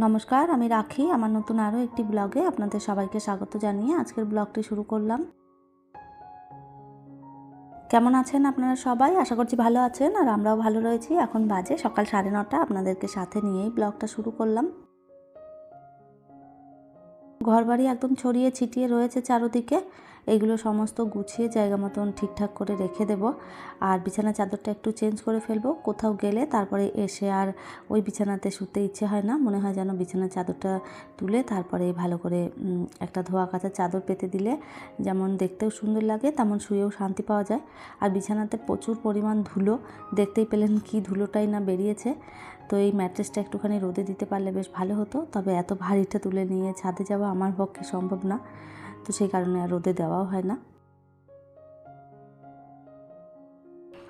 নমস্কার, আমি রাখি। আমার নতুন আরও একটি ব্লগে আপনাদের সবাইকে স্বাগত জানিয়ে আজকের ব্লগটি শুরু করলাম। কেমন আছেন আপনারা সবাই? আশা করছি ভালো আছেন আর আমরাও ভালো রয়েছি। এখন বাজে সকাল সাড়ে নটা। আপনাদেরকে সাথে নিয়েই ব্লগটা শুরু করলাম। ঘরবাড়ি একদম ছড়িয়ে ছিটিয়ে রয়েছে চারোদিকে। এইগুলো সমস্ত গুছিয়ে জায়গা মতন ঠিকঠাক করে রেখে দেব। আর বিছানা চাদরটা একটু চেঞ্জ করে ফেলব। কোথাও গেলে তারপরে এসে আর ওই বিছানাতে শুতে ইচ্ছে হয় না। মনে হয় যেন বিছানার চাদরটা তুলে তারপরে ভালো করে একটা ধোয়া কাচা চাদর পেতে দিলে যেমন দেখতেও সুন্দর লাগে, তেমন শুয়েও শান্তি পাওয়া যায়। আর বিছানাতে প্রচুর পরিমাণ ধুলো, দেখতেই পেলেন কি ধুলোটাই না বেরিয়েছে। তো এই ম্যাট্রেসটা একটুখানি রোদে দিতে পারলে বেশ ভালো হতো। তবে এত ভারীটা তুলে নিয়ে ছাদে যাওয়া আমার পক্ষে সম্ভব না। তো সেই কারণে আর রোদে দেওয়াও হয় না।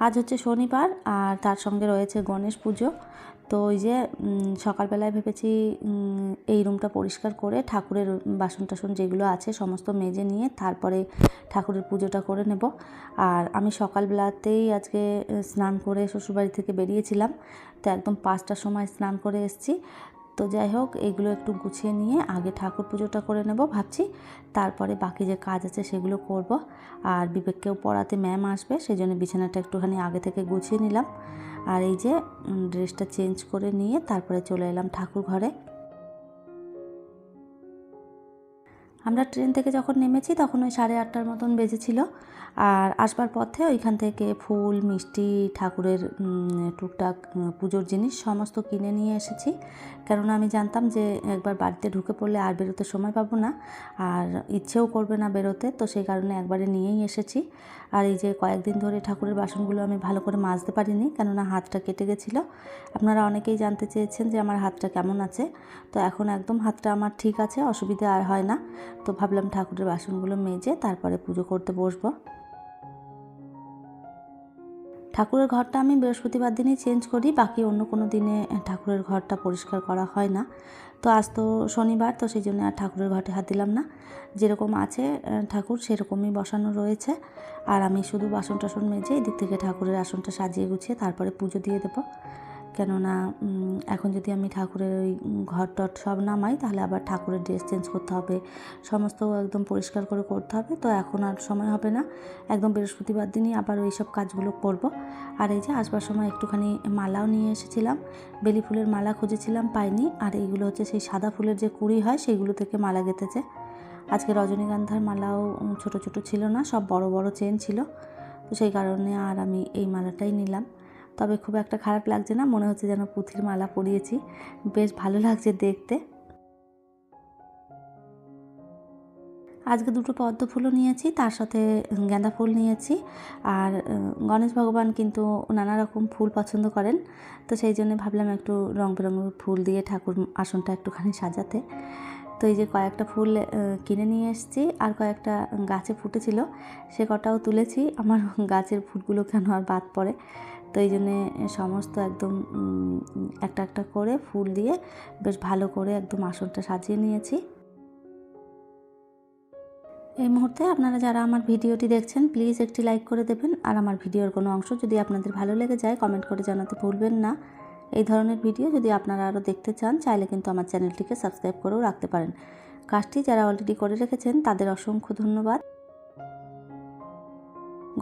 আজ হচ্ছে শনিবার আর তার সঙ্গে রয়েছে গণেশ পুজো। তো ওই যে সকালবেলায় ভেবেছি এই রুমটা পরিষ্কার করে ঠাকুরের বাসন টাসন যেগুলো আছে সমস্ত মেজে নিয়ে তারপরে ঠাকুরের পুজোটা করে নেব। আর আমি সকালবেলাতেই আজকে স্নান করে শ্বশুরবাড়ি থেকে বেরিয়েছিলাম। তো একদম পাঁচটার সময় স্নান করে এসেছি। তো যাই হোক, এগুলো একটু গুছিয়ে নিয়ে আগে ঠাকুর পুজোটা করে নেব ভাবছি। তারপরে বাকি যে কাজ আছে সেগুলো করব। আর বিবেককেও পড়াতে ম্যাম আসবে সেই জন্য বিছানাটা একটুখানি আগে থেকে গুছিয়ে নিলাম। আর এই যে ড্রেসটা চেঞ্জ করে নিয়ে তারপরে চলে এলাম ঠাকুর ঘরে। আমরা ট্রেন থেকে যখন নেমেছি তখন ওই সাড়ে আটটার মতন বেজেছিল। আর আসবার পথে ওইখান থেকে ফুল, মিষ্টি, ঠাকুরের টুকটাক পুজোর জিনিস সমস্ত কিনে নিয়ে এসেছি। কেননা আমি জানতাম যে একবার বাড়িতে ঢুকে পড়লে আর বেরোতে সময় পাবো না, আর ইচ্ছেও করবে না বেরোতে, তো সেই কারণে একবারে নিয়েই এসেছি। আর এই যে কয়েকদিন ধরে ঠাকুরের বাসনগুলো আমি ভালো করে মাজতে পারিনি, কেননা হাতটা কেটে গেছিল। আপনারা অনেকেই জানতে চেয়েছেন যে আমার হাতটা কেমন আছে, তো এখন একদম হাতটা আমার ঠিক আছে, অসুবিধা আর হয় না। তো ভাবলাম ঠাকুরের বাসনগুলো মেজে তারপরে পুজো করতে বসবো। ঠাকুরের ঘরটা আমি বৃহস্পতিবার দিনই চেঞ্জ করি, বাকি অন্য কোনো দিনে ঠাকুরের ঘরটা পরিষ্কার করা হয় না। তো আজ তো শনিবার, তো সেই জন্য আর ঠাকুরের ঘরটা হাত দিলাম না। যেরকম আছে ঠাকুর সেরকমই বসানো রয়েছে। আর আমি শুধু বাসন টাসন মেজে এদিক থেকে ঠাকুরের আসনটা সাজিয়ে গুছিয়ে তারপরে পুজো দিয়ে দেবো। কেননা এখন যদি আমি ঠাকুরের ওই ঘর টট সব নামাই, তাহলে আবার ঠাকুরের ড্রেস চেঞ্জ করতে হবে। সমস্ত একদম পরিষ্কার করে করতে হবে। তো এখন আর সময় হবে না। একদম বৃহস্পতিবার দিনই আবার ওই সব কাজগুলো করব। আর এই যে আসবার সময় একটুখানি মালাও নিয়ে এসেছিলাম। বেলি ফুলের মালা খুঁজেছিলাম, পাইনি। আর এইগুলো হচ্ছে সেই সাদা ফুলের যে কুড়ি হয়, সেইগুলো থেকে মালা গেঁথেছে। আজকে রজনীগন্ধার মালাও ছোট ছোট ছিল না, সব বড় বড় চেন ছিল। তো সেই কারণে আর আমি এই মালাটাই নিলাম। তবে খুব একটা খারাপ লাগছে না, মনে হচ্ছে যেন পুঁথির মালা পরিয়েছি। বেশ ভালো লাগছে দেখতে। আজকে দুটো পদ্ম ফুলও নিয়েছি, তার সাথে গাঁদা ফুল নিয়েছি। আর গণেশ ভগবান কিন্তু নানা রকম ফুল পছন্দ করেন। তো সেই জন্য ভাবলাম একটু রং বেরঙের ফুল দিয়ে ঠাকুর আসনটা একটুখানি সাজাতে। তো এই যে কয়েকটা ফুল কিনে নিয়ে এসেছি আর কয়েকটা গাছে ফুটেছিল, সে কটাও তুলেছি। আমার গাছের ফুলগুলো কেন আর বাদ পড়ে? তো এই জন্যে সমস্ত একদম একটা একটা করে ফুল দিয়ে বেশ ভালো করে একদম আসনটা সাজিয়ে নিয়েছি। এই মুহূর্তে আপনারা যারা আমার ভিডিওটি দেখছেন, প্লিজ একটি লাইক করে দেবেন। আর আমার ভিডিওর কোনো অংশ যদি আপনাদের ভালো লেগে যায়, কমেন্ট করে জানাতে ভুলবেন না। এই ধরনের ভিডিও যদি আপনারা আরও দেখতে চান, চাইলে কিন্তু আমার চ্যানেলটিকে সাবস্ক্রাইব করেও রাখতে পারেন। কাজটি যারা অলরেডি করে রেখেছেন, তাদের অসংখ্য ধন্যবাদ।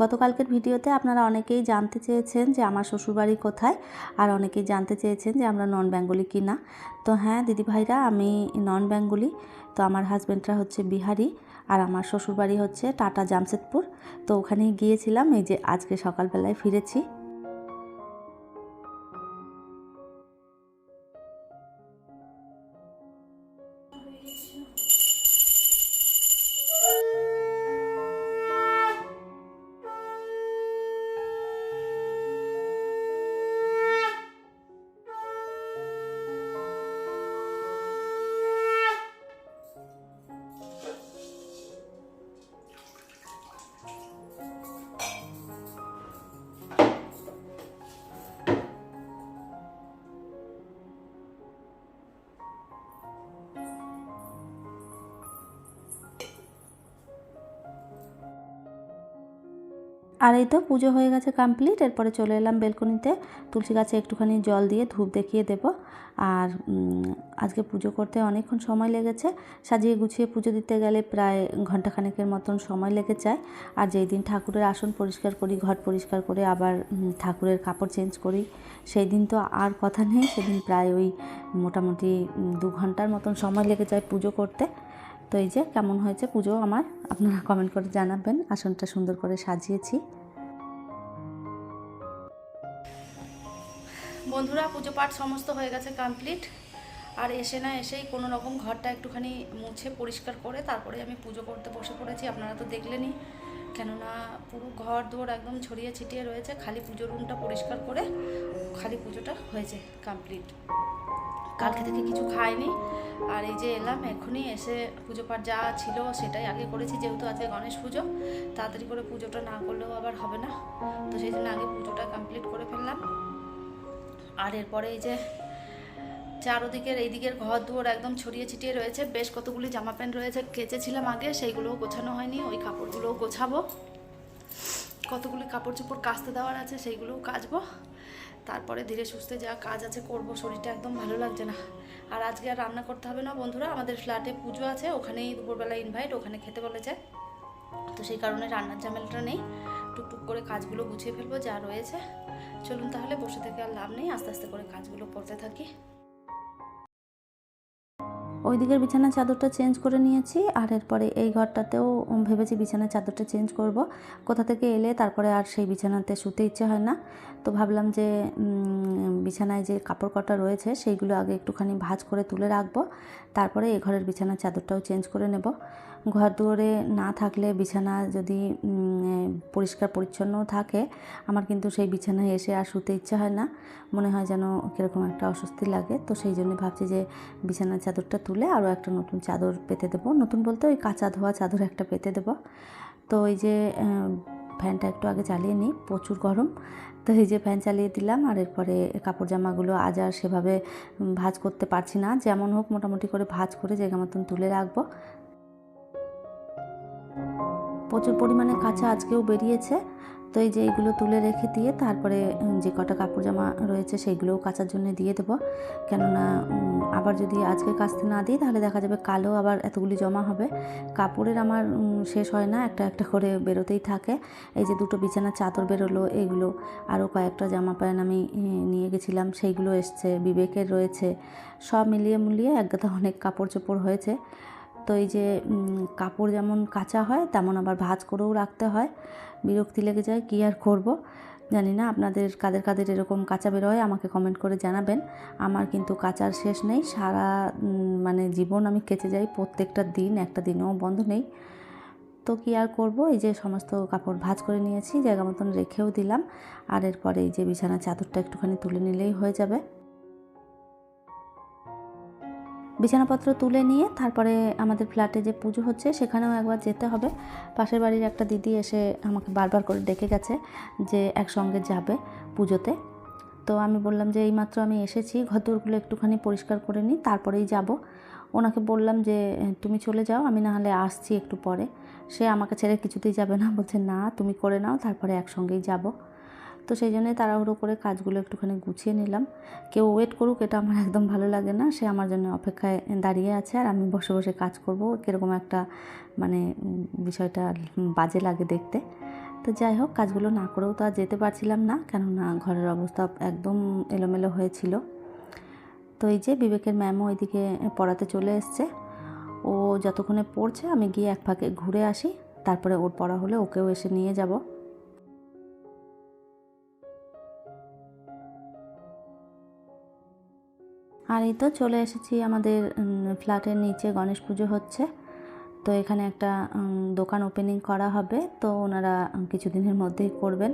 গতকালকের ভিডিওতে আপনারা অনেকেই জানতে চেয়েছেন যে আমার শ্বশুরবাড়ি কোথায় আর অনেকেই জানতে চেয়েছেন যে আমরা নন বেঙ্গলি কি না তো হ্যাঁ দিদিভাইরা আমি নন বেঙ্গলি। তো আমার হাজব্যান্ডরা হচ্ছে বিহারি আর আমার শ্বশুরবাড়ি হচ্ছে টাটা জামশেদপুর। তো ওখানে গিয়েছিলাম, এই যে আজকে সকালবেলায় ফিরেছি। আর এই তো পুজো হয়ে গেছে কমপ্লিট এরপরে চলে এলাম বেলকনিতে। তুলসী গাছে একটুখানি জল দিয়ে ধূপ দেখিয়ে দেব। আর আজকে পুজো করতে অনেকক্ষণ সময় লেগেছে। সাজিয়ে গুছিয়ে পুজো দিতে গেলে প্রায় ঘন্টাখানেকের মতন সময় লেগে যায়। আর যেই দিন ঠাকুরের আসন পরিষ্কার করি ঘর পরিষ্কার করে আবার ঠাকুরের কাপড় চেঞ্জ করি, সেই দিন তো আর কথা নেই। সেদিন প্রায় ওই মোটামুটি দু ঘণ্টার মতন সময় লেগে যায় পুজো করতে। তো এই যে কেমন হয়েছে পুজো আমার, আপনারা কমেন্ট করে জানাবেন। আসনটা সুন্দর করে সাজিয়েছি। বন্ধুরা, পুজো পাঠ সমস্ত হয়ে গেছে কমপ্লিট আর এসে না এসেই কোনো রকম ঘরটা একটুখানি মুছে পরিষ্কার করে তারপরে আমি পুজো করতে বসে পড়েছি, আপনারা তো দেখলেনই। কেননা পুরো ঘর দৌড় একদম ছড়িয়ে ছিটিয়ে রয়েছে, খালি পুজো রুমটা পরিষ্কার করে খালি পুজোটা হয়েছে কমপ্লিট কালকে থেকে কিছু খাইনি, আর এই যে এলাম, এখনই এসে পুজো পাঠ যা ছিল সেটাই আগে করেছি, যেহেতু আজকে গণেশ পুজো, তাড়াতাড়ি করে পুজোটা না করলেও আবার হবে না। তো সেই জন্য আগে পুজোটা কমপ্লিট করে ফেললাম। আর এরপরে এই যে চারোদিকের এই দিকের ঘর দুয়ার একদম ছড়িয়ে ছিটিয়ে রয়েছে। বেশ কতগুলি জামা প্যান্ট রয়েছে, কেচেছিলাম আগে, সেইগুলোও গোছানো হয়নি, ওই কাপড়গুলোও গোছাবো। কতগুলি কাপড় চোপড় কাচতে দেওয়ার আছে, সেইগুলোও কাচবো। তারপরে ধীরে সুস্থে যা কাজ আছে করব, শরীরটা একদম ভালো লাগছে না। আর আজকে আর রান্না করতে হবে না বন্ধুরা, আমাদের ফ্ল্যাটে পুজো আছে, ওখানেই দুপুরবেলা ইনভাইট ওখানে খেতে বলেছে। তো সেই কারণে রান্নার ঝামেলাটা নেই, টুকটুক করে কাজগুলো গুছিয়ে ফেলব যা রয়েছে। চলুন তাহলে, বসে থেকে আর লাভ নেই, আস্তে আস্তে করে কাজগুলো করতে থাকি। ওই দিকের বিছানার চাদরটা চেঞ্জ করে নিয়েছি, আর এরপরে এই ঘরটাতেও ভেবেছি বিছানার চাদরটা চেঞ্জ করব। কোথা থেকে এলে তারপরে আর সেই বিছানাতে শুতে ইচ্ছে হয় না। তো ভাবলাম যে বিছানায় যে কাপড় কটা রয়েছে সেইগুলো আগে একটুখানি ভাজ করে তুলে রাখব। তারপরে এই ঘরের বিছানার চাদরটাও চেঞ্জ করে নেব। ঘর দুয়ারে না থাকলে বিছানা যদি পরিষ্কার পরিচ্ছন্নও থাকে, আমার কিন্তু সেই বিছানায় এসে আর শুতে ইচ্ছে হয় না। মনে হয় যেন কীরকম একটা অস্বস্তি লাগে। তো সেই জন্য ভাবছি যে বিছানার চাদরটা তুলে আরও একটা নতুন চাদর পেতে দেবো। নতুন বলতে ওই কাঁচা ধোয়া চাদর একটা পেতে দেবো। তো ওই যে ফ্যানটা একটু আগে চালিয়ে নিই, প্রচুর গরম। তো এই যে ফ্যান চালিয়ে দিলাম আর এরপরে কাপড় জামাগুলো আজ আর সেভাবে ভাঁজ করতে পারছি না। যেমন হোক মোটামুটি করে ভাঁজ করে জায়গা মতন তুলে রাখব। প্রচুর পরিমাণে কাঁচা আজকেও বেরিয়েছে। তো এই যে এইগুলো তুলে রেখে দিয়ে তারপরে যে কটা কাপড় জামা রয়েছে সেইগুলোও কাচার জন্য দিয়ে দেবো। কেননা আবার যদি আজকে কাচতে না দিই তাহলে দেখা যাবে কালো আবার এতগুলি জমা হবে। কাপড়ের আমার শেষ হয় না, একটা একটা করে বেরোতেই থাকে। এই যে দুটো বিছানার চাদর বেরোলো এইগুলো আরও কয়েকটা জামা প্যান্ট আমি নিয়ে গেছিলাম, সেইগুলো এসছে, বিবেকের রয়েছে। সব মিলিয়ে মিলিয়ে একগাদা অনেক কাপড় চোপড় হয়েছে। তো এই যে কাপড় যেমন কাঁচা হয়, তেমন আবার ভাঁজ করেও রাখতে হয়। বিরক্তি লেগে যায়, কী আর করব? জানি না, আপনাদের কাদের কাদের এরকম কাঁচা বেরোয় আমাকে কমেন্ট করে জানাবেন। আমার কিন্তু কাচার শেষ নেই, সারা মানে জীবন আমি কেচে যাই, প্রত্যেকটা দিন, একটা দিনও বন্ধ নেই। তো কী আর করব? এই যে সমস্ত কাপড় ভাঁজ করে নিয়েছি, জায়গা মতন রেখেও দিলাম। আর এরপরে এই যে বিছানার চাদরটা একটুখানি তুলে নিলেই হয়ে যাবে। বিছানাপত্র তুলে নিয়ে তারপরে আমাদের ফ্ল্যাটে যে পুজো হচ্ছে সেখানেও একবার যেতে হবে। পাশের বাড়ির একটা দিদি এসে আমাকে বারবার করে ডেকে গেছে যে একসঙ্গে যাবে পুজোতে। তো আমি বললাম যে এইমাত্র আমি এসেছি ঘরদোরগুলো একটুখানি পরিষ্কার করে নিই, তারপরেই যাব। ওনাকে বললাম যে, তুমি চলে যাও, আমি না হলে আসছি একটু পরে। সে আমাকে ছেড়ে কিছুতেই যাবে না। বলছে, না, তুমি করে নাও, তারপরে একসঙ্গেই যাব। তো সেই জন্যই তাড়াহুড়ো করে কাজগুলো একটুখানি গুছিয়ে নিলাম। কেউ ওয়েট করুক, এটা আমার একদম ভালো লাগে না। সে আমার জন্য অপেক্ষায় দাঁড়িয়ে আছে আর আমি বসে বসে কাজ করব। কীরকম একটা মানে বিষয়টা বাজে লাগে দেখতে। তো যাই হোক, কাজগুলো না করেও তো আর যেতে পারছিলাম না, কেননা ঘরের অবস্থা একদম এলোমেলো হয়েছিল। তো এই যে বিবেকের ম্যামও ওইদিকে পড়াতে চলে এসছে। ও যতক্ষণে পড়ছে, আমি গিয়ে এক ফাঁকে ঘুরে আসি। তারপরে ওর পড়া হলে ওকেও এসে নিয়ে যাব। আর এই তো চলে এসেছি আমাদের ফ্ল্যাটের নিচে গণেশ পুজো হচ্ছে। তো এখানে একটা দোকান ওপেনিং করা হবে। তো ওনারা কিছুদিনের মধ্যেই করবেন।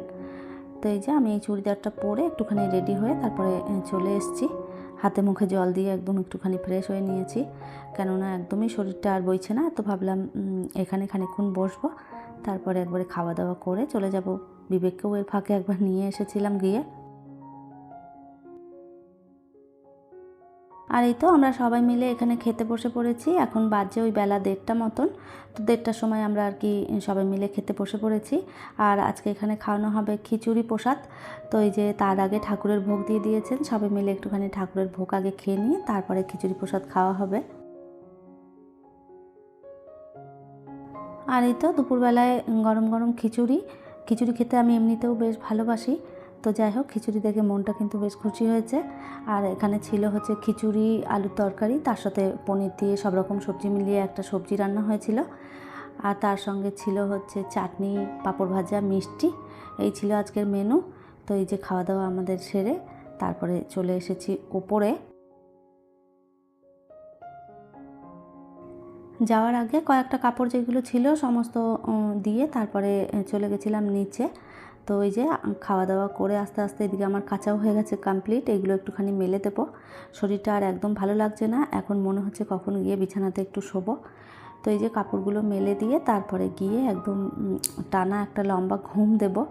তো এই যে আমি এই চুড়িদারটা পরে একটুখানি রেডি হয়ে তারপরে চলে এসেছি। হাতে মুখে জল দিয়ে একদম একটুখানি ফ্রেশ হয়ে নিয়েছি। কেননা একদমই শরীরটা আর বইছে না। তো ভাবলাম এখানে খানিকক্ষণ বসবো। তারপরে একবারে খাওয়া দাওয়া করে চলে যাব। বিবেককেও এর ফাঁকে একবার নিয়ে এসেছিলাম গিয়ে। আর এই তো আমরা সবাই মিলে এখানে খেতে বসে পড়েছি। এখন বাজে ওই বেলা দেড়টা মতন। তো দেড়টার সময় আমরা আর কি সবাই মিলে খেতে বসে পড়েছি। আর আজকে এখানে খাওয়ানো হবে খিচুড়ি প্রসাদ। তো এই যে তার আগে ঠাকুরের ভোগ দিয়ে দিয়েছেন। সবাই মিলে একটুখানি ঠাকুরের ভোগ আগে খেয়ে নিয়ে তারপরে খিচুড়ি প্রসাদ খাওয়া হবে। আর এই তো দুপুরবেলায় গরম গরম খিচুড়ি। খিচুড়ি খেতে আমি এমনিতেও বেশ ভালোবাসি। তো যাই হোক, খিচুড়ি দেখে মনটা কিন্তু বেশ খুশি হয়েছে। আর এখানে ছিল হচ্ছে খিচুড়ি, আলুর তরকারি, তার সাথে পনির দিয়ে সব রকম সবজি মিলিয়ে একটা সবজি রান্না হয়েছিল। আর তার সঙ্গে ছিল হচ্ছে চাটনি, পাঁপড় ভাজা, মিষ্টি, এই ছিল আজকের মেনু তো এই যে খাওয়া দাওয়া আমাদের সেরে তারপরে চলে এসেছি ওপরে। যাওয়ার আগে কয়েকটা কাপড় যেগুলো ছিল সমস্ত দিয়ে তারপরে চলে গেছিলাম নিচে। তো ওই যে খাওয়া দাওয়া করে আস্তে আস্তে এদিকে আমার কাঁচাও হয়ে গেছে কমপ্লিট এগুলো একটুখানি মেলে দেবো। শরীরটা আর একদম ভালো লাগছে না। এখন মনে হচ্ছে কখন গিয়ে বিছানাতে একটু শোবো। তো এই যে কাপড়গুলো মেলে দিয়ে তারপরে গিয়ে একদম টানা একটা লম্বা ঘুম দেবো।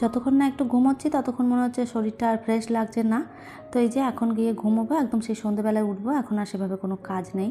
যতক্ষণ না একটু ঘুমোচ্ছি, ততক্ষণ মনে হচ্ছে শরীরটা আর ফ্রেশ লাগছে না। তো এই যে এখন গিয়ে ঘুমোবো, একদম সেই সন্ধেবেলায় উঠবো। এখন আর সেভাবে কোনো কাজ নেই।